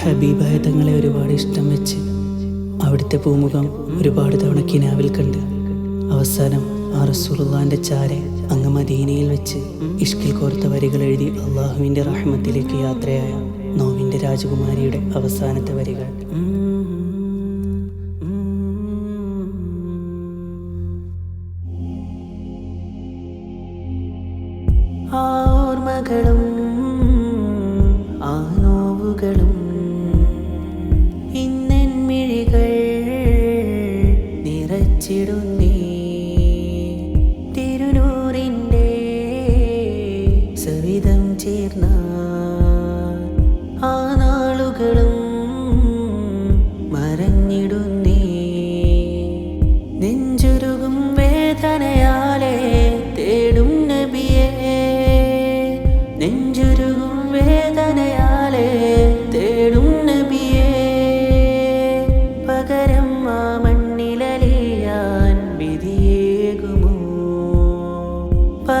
ഹബീബായ തങ്ങളെ ഒരുപാട് ഇഷ്ടം വെച്ച് അവിടുത്തെ പൂമുഖം ഒരുപാട് തവണ കിനാവിൽ കണ്ട് അവസാനം ആ റസൂലുള്ളാന്റെ ചാരെ അങ്ങ് മദീനയിൽ വെച്ച് ഇഷ്കിൽ കോർത്ത വരികൾ എഴുതി അള്ളാഹുവിന്റെ റഹ്മത്തിലേക്ക് യാത്രയായ നോവിന്റെ രാജകുമാരിയുടെ അവസാനത്തെ വരികൾ. ഓർമ്മകളും നിറച്ചിടുന്നേ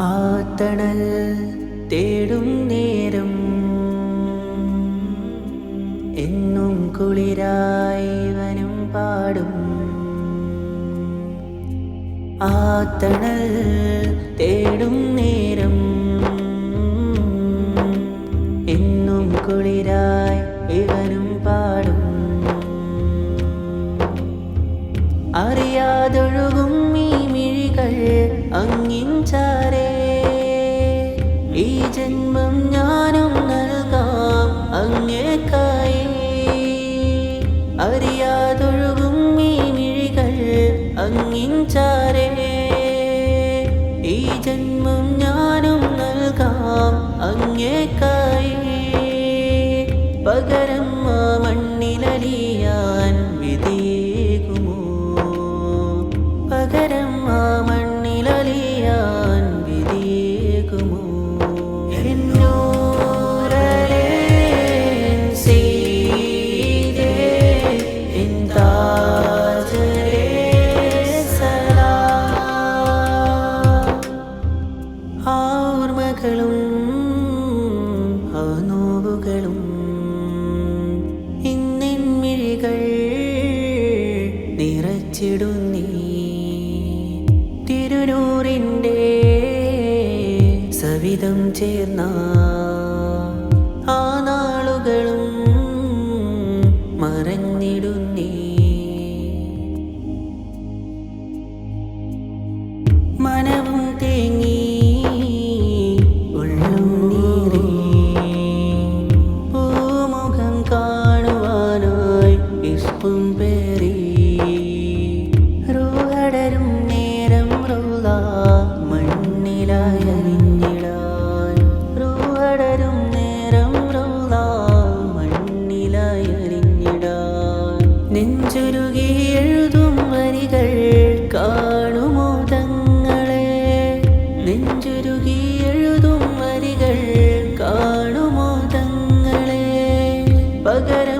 ആ തണൽ തേടും നേരം എന്നും കുളിരായി വനും പാടും. ആത്തണൽ തേടും നേരം ജന്മം ഞാനും നൽകാം അങ്ങേക്കായി. അറിയാതൊഴുകും ഈ മിഴികൾ അങ്ങിഞ്ചാരേ ഈ ജന്മം ഞാനും നൽകാം അങ്ങേക്കായി. പകരം ആ മണ്ണിലലിയാൻ വിധിയേകുമോ നിറച്ചിടുന്നീ തിരുനൂറിന്റെ സവിധം ചേർന്ന നെഞ്ചുരുകി എഴുതും വരികൾ കാണുമോ തങ്ങളെ? പകരം